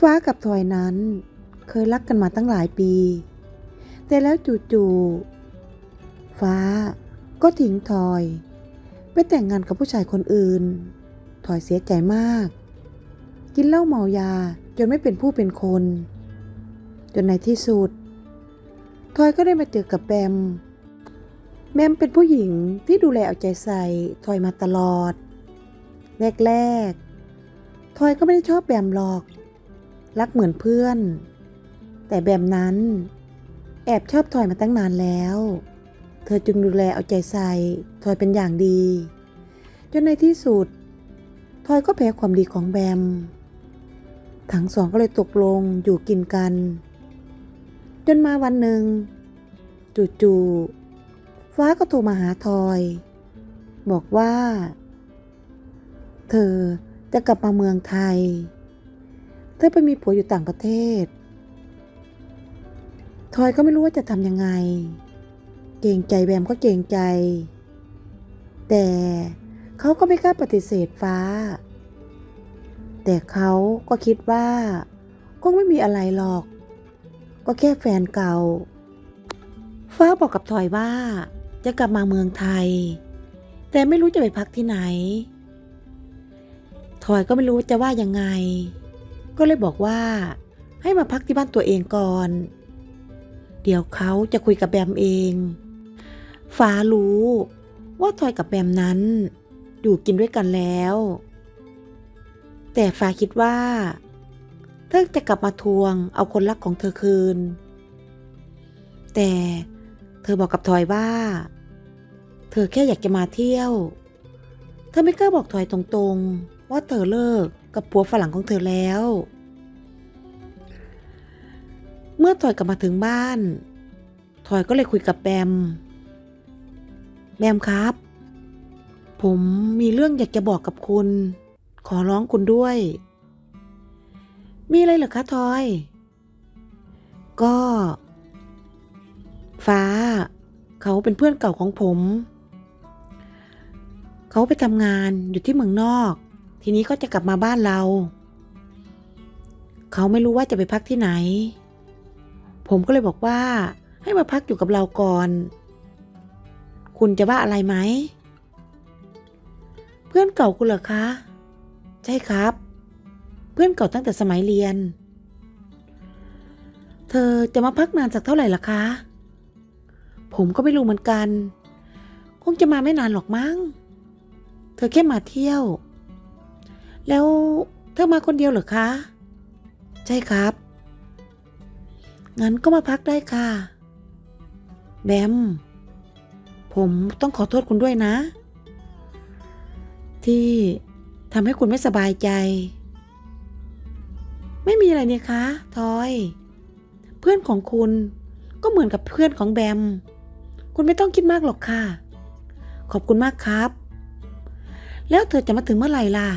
ฟ้ากับทอยนั้น เคยรักกันมาตั้งหลายปี แต่แล้วจู่ๆฟ้าก็ทิ้งทอย ไปแต่งงานกับผู้ชายคนอื่นทอยเสียใจมาก กินเหล้าเมายาจนไม่เป็นผู้เป็นคน จนในที่สุดทอยก็ได้มาเจอกับแบม แบมเป็นผู้หญิงที่ดูแลเอาใจใส่ทอยมาตลอด แรกๆทอยก็ไม่ได้ชอบแบมหรอก รักเหมือนเพื่อน แต่แบมนั้น แอบชอบทอยมาตั้งนานแล้ว เธอจึงดูแลเอาใจใส่ทอยเป็นอย่างดี จนในที่สุดทอยก็แพ้ความดีของแบม ทั้งสองก็เลยตกลงอยู่กินกัน จนมาวันหนึ่งจู่ๆฟ้าก็โทรมาหาทอย บอกว่า เธอจะกลับมาเมืองไทย อไปมีผัวอยู่ต่างประเทศ ทอยก็ไม่รู้ว่าจะทำยังไง เกรงใจแบมก็เกรงใจ แต่เขาก็ไม่กล้าปฏิเสธฟ้า แต่เขาก็คิดว่าคงไม่มีอะไรหรอก ก็แค่แฟนเก่า ฟ้าบอกกับทอยว่าจะกลับมาเมืองไทย แต่ไม่รู้จะไปพักที่ไหน ทอยก็ไม่รู้จะว่ายังไง ก็เลยบอกว่า ให้มาพักที่บ้านตัวเองก่อน เดี๋ยวเขาจะคุยกับแบมเอง ฟ้ารู้ว่าทอยกับแบมนั้น อยู่กินด้วยกันแล้ว แต่ฟ้าคิดว่าเธอจะกลับมาทวงเอาคนรักของเธอคืน แต่เธอบอกกับทอยว่า เธอแค่อยากจะมาเที่ยว เธอไม่กล้าบอกทอยตรงๆ ว่าเธอเลิก กับผัวฝรั่งของเธอแล้ว เมื่อทอยกลับมาถึงบ้านทอยก็เลยคุยกับแบม แบมครับ ผมมีเรื่องอยากจะบอกกับคุณ ขอร้องคุณด้วย มีอะไรเหรอคะทอย ก็ ฟ้า เขาเป็นเพื่อนเก่าของผม เขาไปทำงานอยู่ที่เมืองนอก ทีนี้ก็จะกลับมาบ้านเรา เขาไม่รู้ว่าจะไปพักที่ไหน ผมก็เลยบอกว่า ให้มาพักอยู่กับเราก่อน คุณจะว่าอะไรไหม เพื่อนเก่าคุณเหรอคะ ใช่ครับ เพื่อนเก่าตั้งแต่สมัยเรียน เธอจะมาพักนานสักเท่าไหร่ล่ะคะ ผมก็ไม่รู้เหมือนกัน คงจะมาไม่นานหรอกมั้ง เธอแค่มาเที่ยว แล้วเธอมาคนเดียวเหรอคะ ใช่ครับ งั้นก็มาพักได้ค่ะ แบม ผมต้องขอโทษคุณด้วยนะ ที่ทำให้คุณไม่สบายใจ ไม่มีอะไรเนี่ยคะทอย เพื่อนของคุณก็เหมือนกับเพื่อนของแบม คุณไม่ต้องคิดมากหรอกค่ะ ขอบคุณมากครับ แล้วเธอจะมาถึงเมื่อไหร่ล่ะ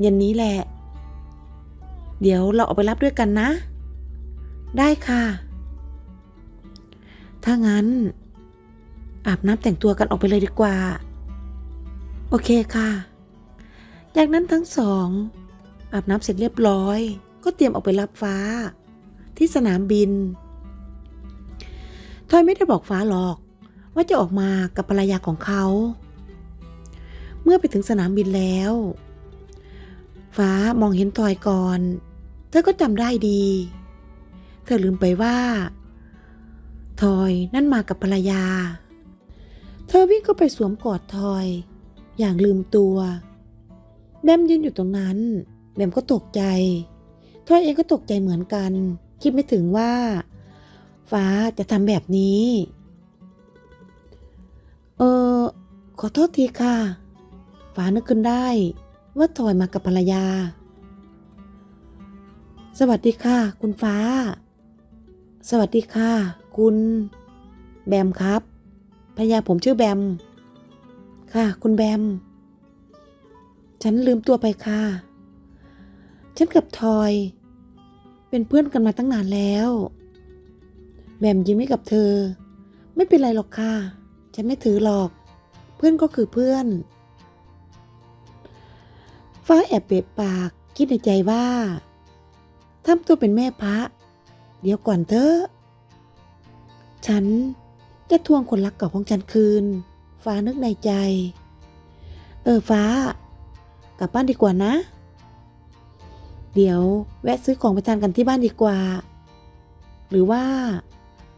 เย็นนี้แหละ เดี๋ยวเราออกไปรับด้วยกันนะ ได้ค่ะ ถ้างั้น อาบน้ำแต่งตัวกันออกไปเลยดีกว่า โอเคค่ะ จากนั้นทั้งสอง อาบน้ำเสร็จเรียบร้อย ก็เตรียมออกไปรับฟ้า ที่สนามบินทอยไม่ได้บอกฟ้าหรอก ว่าจะออกมากับภรรยาของเขา เมื่อไปถึงสนามบินแล้ว ฟ้ามองเห็นทอยก่อน เธอก็จำได้ดี เธอลืมไปว่า ทอยนั่นมากับภรรยา เธอวิ่งเข้าไปสวมกอดทอย อย่างลืมตัวแบมยืนอยู่ตรงนั้นแบมก็ตกใจ ทอยเองก็ตกใจเหมือนกัน คิดไม่ถึงว่า ฟ้าจะทำแบบนี้ เออขอโทษทีค่ะ ฟ้านึกขึ้นได้ ว่าทอยมากับภรรยา สวัสดีค่ะ คุณฟ้า สวัสดีค่ะ คุณ แบมครับภรรยาผมชื่อแบม ค่ะ คุณแบม ฉันลืมตัวไปค่ะ ฉันกับทอย เป็นเพื่อนกันมาตั้งนานแล้ว แบมยิ้มให้กับเธอ ไม่เป็นไรหรอกค่ะ ฉันไม่ถือหรอก เพื่อนก็คือเพื่อน ฟ้าแอบเบะปากคิดในใจว่าทำตัวเป็นแม่พระ เดี๋ยวก่อนเถอะ ฉันจะทวงคนรักเก่าของฉันคืน ฟ้านึกในใจ เออฟ้า กลับบ้านดีกว่านะ เดี๋ยวแวะซื้อของไปทานกันที่บ้านดีกว่า หรือว่า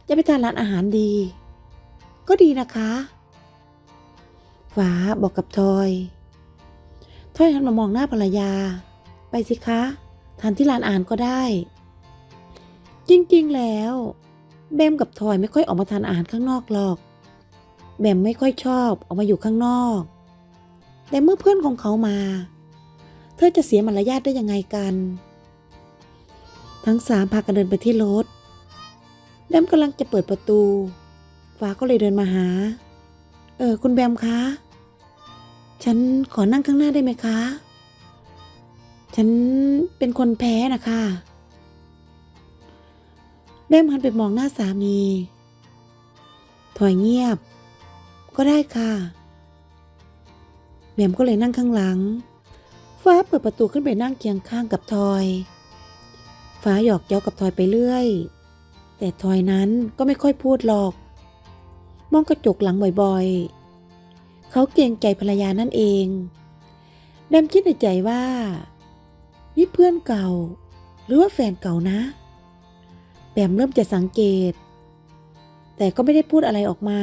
จะไปทานร้านอาหารดี ก็ดีนะคะ ฟ้าบอกกับทอย ทอยหันมามองหน้าภรรยา ไปสิคะทานที่ร้านอาหารก็ได้ จริงๆแล้ว แบมกับทอยไม่ค่อยออกมาทานอาหารข้างนอกหรอก แบมไม่ค่อยชอบออกมาอยู่ข้างนอก แต่เมื่อเพื่อนของเขามา เธอจะเสียมารยาทได้ยังไงกัน ทั้งสามพากันเดินไปที่รถ แบมกำลังจะเปิดประตู ฟ้าก็เลยเดินมาหา เออคุณแบมคะ ฉันขอนั่งข้างหน้าได้ไหมคะ ฉันเป็นคนแพ้นะคะแบมหันไปมองหน้าสามี ถอยเงียบ ก็ได้ค่ะแบมก็เลยนั่งข้างหลัง ฟ้าเปิดประตูขึ้นไปนั่งเคียงข้างกับทอย ฟ้าหยอกเย้ากับทอยไปเรื่อย แต่ทอยนั้นก็ไม่ค่อยพูดหรอก มองกระจกหลังบ่อยๆ เขาเกรงใจภรรยานั่นเองแบมคิดในใจว่านี่เพื่อนเก่า หรือว่าแฟนเก่านะแบมเริ่มจะสังเกต แต่ก็ไม่ได้พูดอะไรออกมา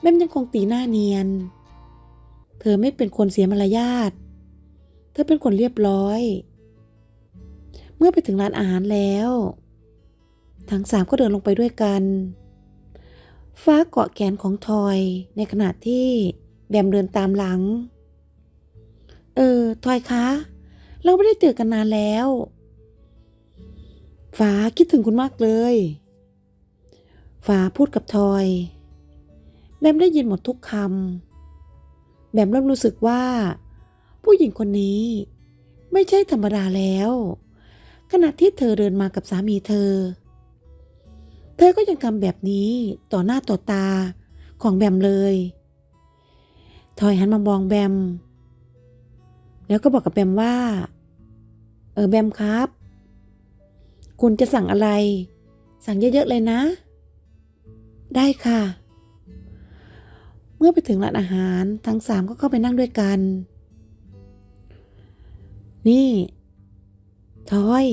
แบมยังคงตีหน้าเนียน เธอไม่เป็นคนเสียมารยาท เธอเป็นคนเรียบร้อย เมื่อไปถึงร้านอาหารแล้ว ทั้งสามก็เดินลงไปด้วยกัน ฟ้าเกาะแขนของทอยในขณะที่แบมเดินตามหลัง เออ ทอยคะ เราไม่ได้เจอกันนานแล้ว ฟ้าคิดถึงคุณมากเลย ฟ้าพูดกับทอย แบมได้ยินหมดทุกคำ แบมเริ่มรู้สึกว่า ผู้หญิงคนนี้ไม่ใช่ธรรมดาแล้ว ขณะที่เธอเดินมากับสามีเธอ เธอก็ยังทำแบบนี้ต่อหน้าต่อตาของแบมเลย ทอยหันมามองแบม แล้วก็บอกกับแบมว่า เออแบมครับ คุณจะสั่งอะไร สั่งเยอะ ๆ เลยนะ ได้ค่ะ เมื่อไปถึงร้านอาหารทั้งสามก็เข้าไปนั่งด้วยกัน นี่ ทอย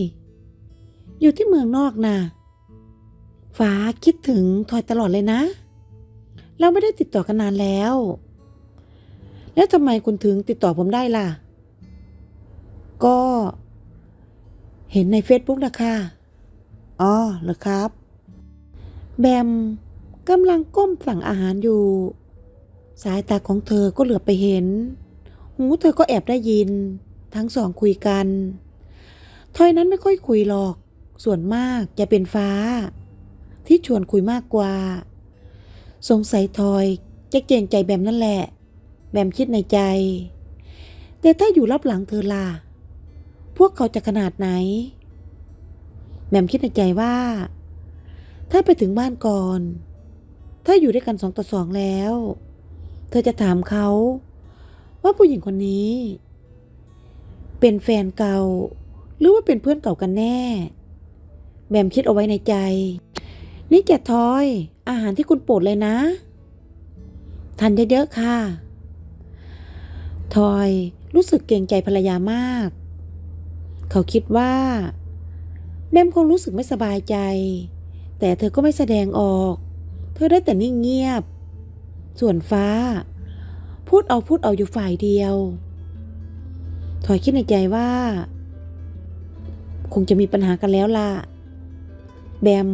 อยู่ที่เมืองนอกนะ ฟ้าคิดถึงทอยตลอดเลยนะ เราไม่ได้ติดต่อกันนานแล้ว แล้วทำไมคุณถึงติดต่อผมได้ล่ะ ก็ เห็นใน Facebook นะคะอ๋อเหรอครับ แบมกำลังก้มสั่งอาหารอยู่ สายตาของเธอก็เหลือไปเห็น หูเธอก็แอบได้ยิน ทั้งสองคุยกันทอยนั้นไม่ค่อยคุยหรอก ส่วนมากจะเป็นฟ้า ที่ชวนคุยมากกว่า สงสัยทอยจะเกรงใจแบมนั่นแหละ แบมคิดในใจ แต่ถ้าอยู่รับหลังเธอล่ะ พวกเขาจะขนาดไหน แบมคิดในใจว่า ถ้าไปถึงบ้านก่อน ถ้าอยู่ด้วยกันสองต่อสองแล้ว เธอจะถามเขา ว่าผู้หญิงคนนี้ เป็นแฟนเก่า หรือว่าเป็นเพื่อนเก่ากันแน่ แบมคิดเอาไว้ในใจ นี่แกทอย อาหารที่คุณโปรดเลยนะทานเยอะๆค่ะ ทอยรู้สึกเกรงใจภรรยามาก เขาคิดว่าแบมคงรู้สึกไม่สบายใจ แต่เธอก็ไม่แสดงออก เธอได้แต่นิ่งเงียบ ส่วนฟ้า พูดเอาพูดเอาอยู่ฝ่ายเดียว ทอยคิดในใจว่า คงจะมีปัญหากันแล้วล่ะ แบม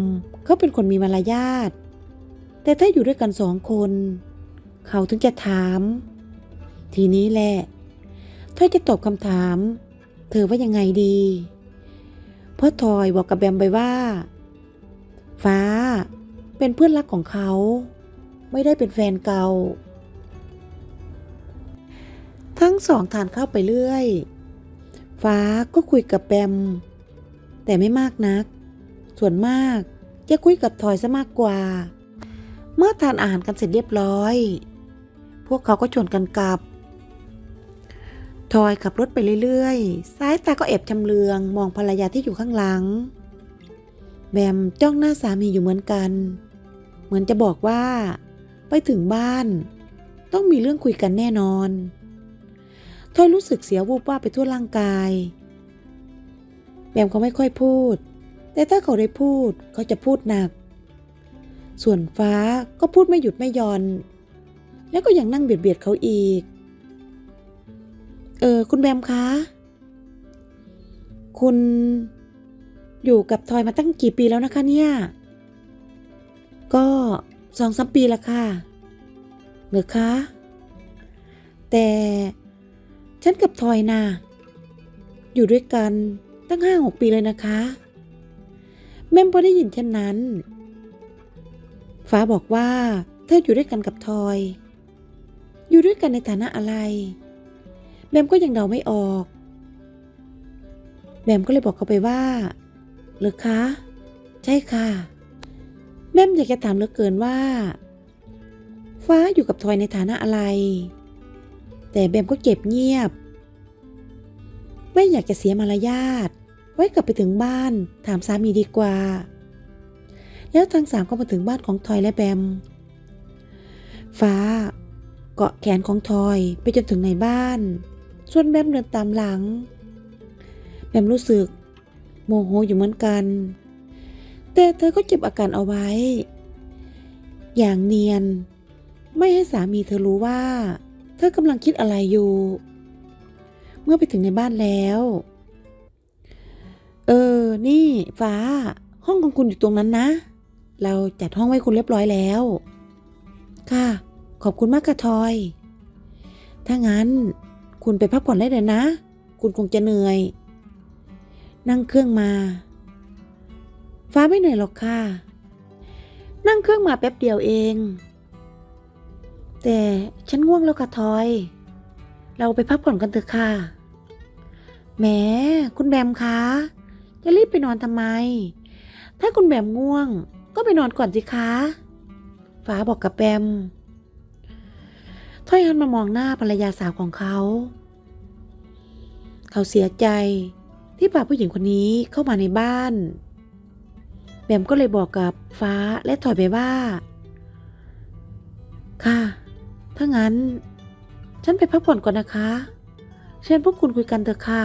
เขาเป็นคนมีมารยาท แต่ถ้าอยู่ด้วยกันสองคน เขาถึงจะถาม ทีนี้แหละทอจะตอบคำถาม เธอว่ายังไงดีเพราะทอยบอกกับแบมไปว่า ฟ้า เป็นเพื่อนรักของเขา ไม่ได้เป็นแฟนเก่า ทั้งสองทานข้าวไปเรื่อย ฟ้าก็คุยกับแบม แต่ไม่มากนัก ส่วนมาก จะคุยกับทอยซะมากกว่า เมื่อทานอาหารกันเสร็จเรียบร้อย พวกเขาก็ชวนกันกลับ ทอยขับรถไปเรื่อยๆสายตาก็แอบชำเลือง มองภรรยาที่อยู่ข้างหลัง แบมจ้องหน้าสามีอยู่เหมือนกัน เหมือนจะบอกว่า ไปถึงบ้าน ต้องมีเรื่องคุยกันแน่นอน ทอยรู้สึกเสียวูบว่าบไปทั่วร่างกาย แบมเขาไม่ค่อยพูด แต่ถ้าเขาได้พูดเขาจะพูดหนัก ส่วนฟ้าก็พูดไม่หยุดไม่ย่อน แล้วก็ยังนั่งเบียดเบียดเขาอีก เออคุณแบมคะ คุณอยู่กับทอยมาตั้งกี่ปีแล้วนะคะเนี่ย ก็สองสามปีละค่ะเหรือคะ แต่ฉันกับทอยนะอยู่ด้วยกันตั้งห้าหกปีเลยนะคะ แม่มพอได้ยินเช่นนั้น ฟ้าบอกว่า เธออยู่ด้วยกันกับทอย อยู่ด้วยกันในฐานะอะไรแบมก็ยังเดาไม่ออกแบมก็เลยบอกเขาไปว่าเหรือคะ ใช่ค่ะ แม่มอยากจะถามเหลือเกินว่า ฟ้าอยู่กับทอยในฐานะอะไร แต่แบมก็เก็บเงียบ ไม่อยากจะเสียมารยาท ว้กลับไปถึงบ้าน ถามสามีดีกว่า แล้วทั้งสามก็มาถึงบ้านของทอยและแบม ฟ้า เกาะแขนของทอยไปจนถึงในบ้าน ส่วนแบมเดินตามหลัง แบมรู้สึก โมโหอยู่เหมือนกัน แต่เธอก็เก็บอาการเอาไว้ อย่างเนียน ไม่ให้สามีเธอรู้ว่า เธอกำลังคิดอะไรอยู่ เมื่อไปถึงในบ้านแล้ว เออ นี่ฟ้า ห้องของคุณอยู่ตรงนั้นนะ เราจัดห้องไว้คุณเรียบร้อยแล้ว ค่ะ ขอบคุณมากค่ะทอย ถ้างั้น คุณไปพักผ่อนได้เลยนะ คุณคงจะเหนื่อย นั่งเครื่องมา ฟ้าไม่เหนื่อยหรอกค่ะ นั่งเครื่องมาแป๊บเดียวเอง แต่ฉันง่วงแล้วค่ะทอย เราไปพักผ่อนกันเถอะค่ะแหมคุณแบมคะ จะรีบไปนอนทำไม ถ้าคุณแบมง่วง ก็ไปนอนก่อนสิคะ ฟ้าบอกกับแบมถ้อยหันมามองหน้าภรรยาสาวของเขา เขาเสียใจที่พาผู้หญิงคนนี้เข้ามาในบ้าน แบมก็เลยบอกกับฟ้าและถอยไปว่า ค่ะ ถ้างั้น ฉันไปพักผ่อนก่อนนะคะ เชิญพวกคุณคุยกันเถอะค่ะ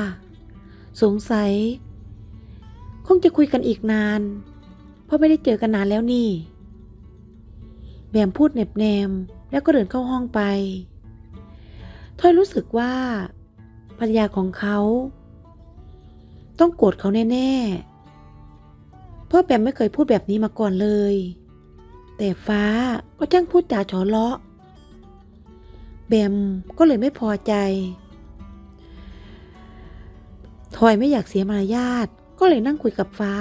สงสัย คงจะคุยกันอีกนาน เพราะไม่ได้เจอกันนานแล้วนี่ แบมพูดเหน็บแนมแล้วก็เดินเข้าห้องไป ทอยรู้สึกว่าภรรยาของเขา ต้องโกรธเขาแน่ๆ เพราะแบมไม่เคยพูดแบบนี้มาก่อนเลย แต่ฟ้าก็จ้างพูดจาฉอเลาะ แบมก็เลยไม่พอใจ ทอยไม่อยากเสียมารยาท ก็เลยนั่งคุยกับฟ้า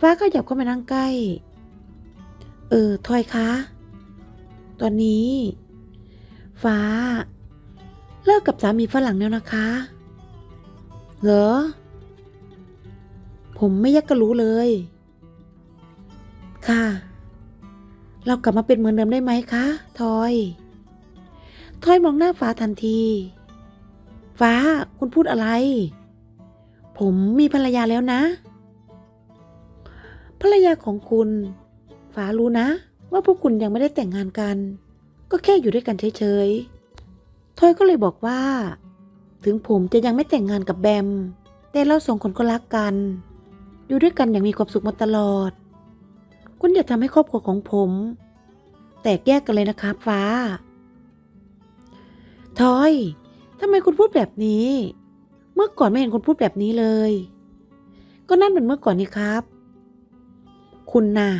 ฟ้าก็หยับเข้ามานั่งใกล้ เออทอยคะ ตอนนี้ ฟ้า เลิกกับสามีฝรั่งแล้วนะคะ เหรอ ผมไม่ยากก็รู้เลย ค่ะ เรากลับมาเป็นเหมือนเดิมได้ไหมคะทอยทอยมองหน้าฟ้าทันที ฟ้าคุณพูดอะไร ผมมีภรรยาแล้วนะ ภรรยาของคุณฟ้ารู้นะ ว่าพวกคุณยังไม่ได้แต่งงานกัน ก็แค่อยู่ด้วยกันเฉยๆทอยก็เลยบอกว่า ถึงผมจะยังไม่แต่งงานกับแบม แต่เราสองคนก็รักกัน อยู่ด้วยกันอย่างมีความสุขมาตลอด คุณอย่าทำให้ครอบครัวของผม แตกแยกกันเลยนะครับฟ้าทอยทำไมคุณพูดแบบนี้ เมื่อก่อนไม่เห็นคุณพูดแบบนี้เลย ก็นั่นเป็นเมื่อก่อนนี่ครับ คุณน่ะ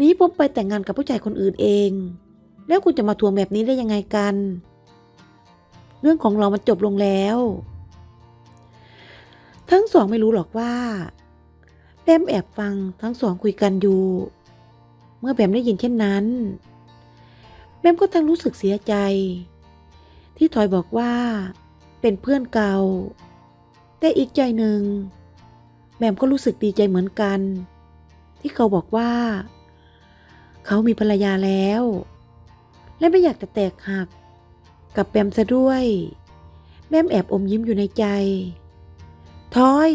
นี้ผมไปแต่งงานกับผู้ชายคนอื่นเอง แล้วคุณจะมาทวงแบบนี้ได้ยังไงกัน เรื่องของเรามันจบลงแล้ว ทั้งสองไม่รู้หรอกว่าแบมแอบฟังทั้งสองคุยกันอยู่ เมื่อแบมได้ยินเช่นนั้น แบมก็ทั้งรู้สึกเสียใจ ที่ทอยบอกว่า เป็นเพื่อนเก่า แต่อีกใจหนึ่งแบมก็รู้สึกดีใจเหมือนกัน ที่เขาบอกว่า เขามีภรรยาแล้ว และไม่อยากจะแตกหัก กับแบมซะด้วยแบแบมแอบอมยิ้มอยู่ในใจทอย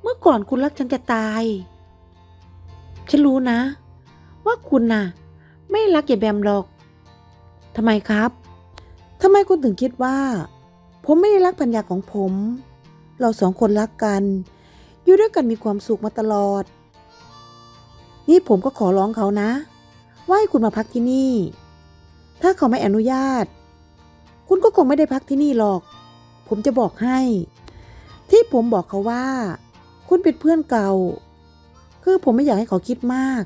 เมื่อก่อนคุณรักฉันจะตาย ฉันรู้นะ ว่าคุณน่ะ ไม่รักอย่าแบมหรอกทำไมครับทำไมคุณถึงคิดว่า ผมไม่ได้รักปัญญาของผม เราสองคนรักกัน อยู่ด้วยกันมีความสุขมาตลอด นี่ผมก็ขอร้องเขานะ ว่าให้คุณมาพักที่นี่ ถ้าเขาไม่อนุญาต คุณก็คงไม่ได้พักที่นี่หรอก ผมจะบอกให้ ที่ผมบอกเขาว่า คุณเป็นเพื่อนเก่า คือผมไม่อยากให้เขาคิดมาก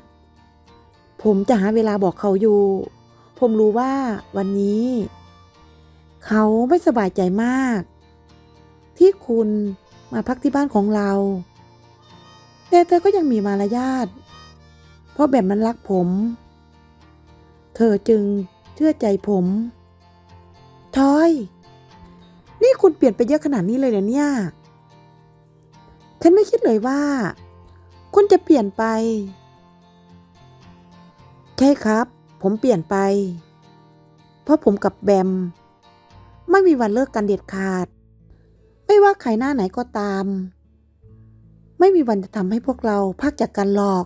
ผมจะหาเวลาบอกเขาอยู่ ผมรู้ว่าวันนี้ เขาไม่สบายใจมาก ที่คุณมาพักที่บ้านของเรา แต่เธอก็ยังมีมารยาทเพราะแบบมันรักผม เธอจึงเชื่อใจผมทอย นี่คุณเปลี่ยนไปเยอะขนาดนี้เลยเหรอเนี่ย ฉันไม่คิดเลยว่า คุณจะเปลี่ยนไป ใช่ครับ ผมเปลี่ยนไป เพราะผมกับแบม ไม่มีวันเลิกกันเด็ดขาด ไม่ว่าใครหน้าไหนก็ตาม ไม่มีวันจะทำให้พวกเราพักจากกันหรอก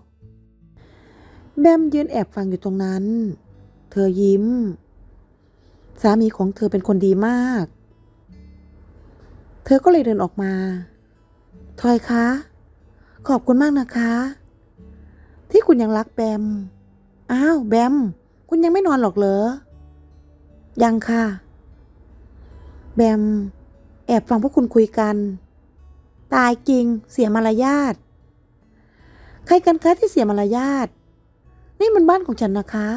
แบมยืนแอบฟังอยู่ตรงนั้น เธอยิ้ม สามีของเธอเป็นคนดีมาก เธอก็เลยเดินออกมาทอยคะ ขอบคุณมากนะคะ ที่คุณยังรักแบม อ้าว แบม คุณยังไม่นอนหรอกเหรอ ยังค่ะ แบม แอบฟังพวกคุณคุยกัน ตายจริง เสียมารยาท ใครกันคะที่เสียมารยาท นี่มันบ้านของฉันนะคะ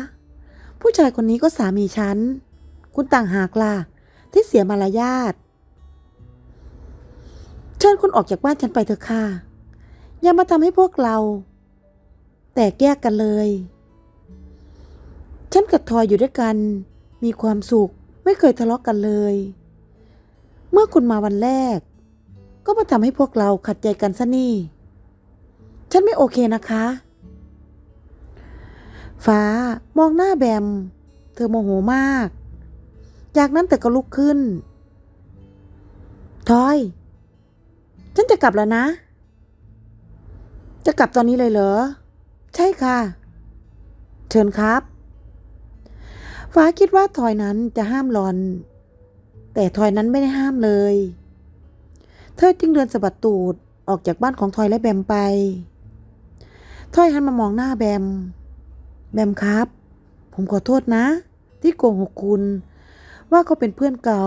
ผู้ชายคนนี้ก็สามีฉัน คุณต่างหากล่ะ ที่เสียมารยาท เชิญคุณออกจากบ้านฉันไปเถอะค่ะ อย่ามาทำให้พวกเรา แตกแยกกันเลย ฉันกับทอยอยู่ด้วยกัน มีความสุขไม่เคยทะเลาะกันเลย เมื่อคุณมาวันแรก ก็มาทำให้พวกเราขัดใจกันซะนี่ ฉันไม่โอเคนะคะ ฟ้ามองหน้าแบม เธอโมโหมาก จากนั้นแต่ก็ลุกขึ้น ทอย ฉันจะกลับแล้วนะ จะกลับตอนนี้เลยเหรอ ใช่ค่ะ เชิญครับ ฟ้าคิดว่าทอยนั้นจะห้ามหลอน แต่ทอยนั้นไม่ได้ห้ามเลย เธอจึงเดินสะบัดตูดออกจากบ้านของทอยและแบมไป ทอยหันมามองหน้าแบม แบมครับ ผมขอโทษนะ ที่โกหกคุณ ว่าเขาเป็นเพื่อนเก่า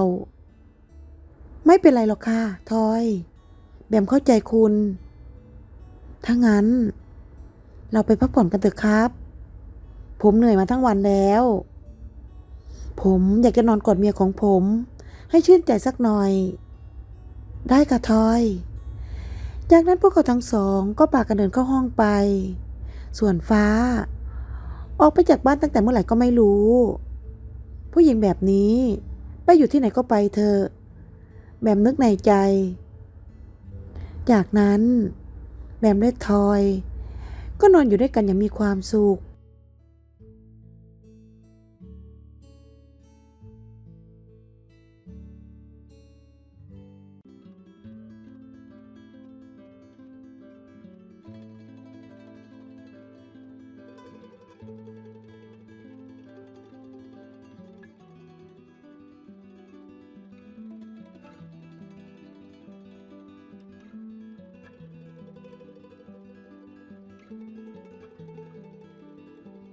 ไม่เป็นไรหรอกค่ะ ทอย แบมเข้าใจคุณ ถ้างั้น เราไปพักผ่อนกันเถอะครับ ผมเหนื่อยมาทั้งวันแล้ว ผมอยากจะนอนกอดเมียของผม ให้ชื่นใจสักหน่อย ได้ค่ะทอย จากนั้นพวกเขาทั้งสองก็ปากกันเดินเข้าห้องไป ส่วนฟ้า ออกไปจากบ้านตั้งแต่เมื่อไหร่ก็ไม่รู้ ผู้หญิงแบบนี้ ไปอยู่ที่ไหนก็ไปเถอแบมนึกในใจ จากนั้นแบมและทอย ก็นอนอยู่ด้วยกันอย่างมีความสุข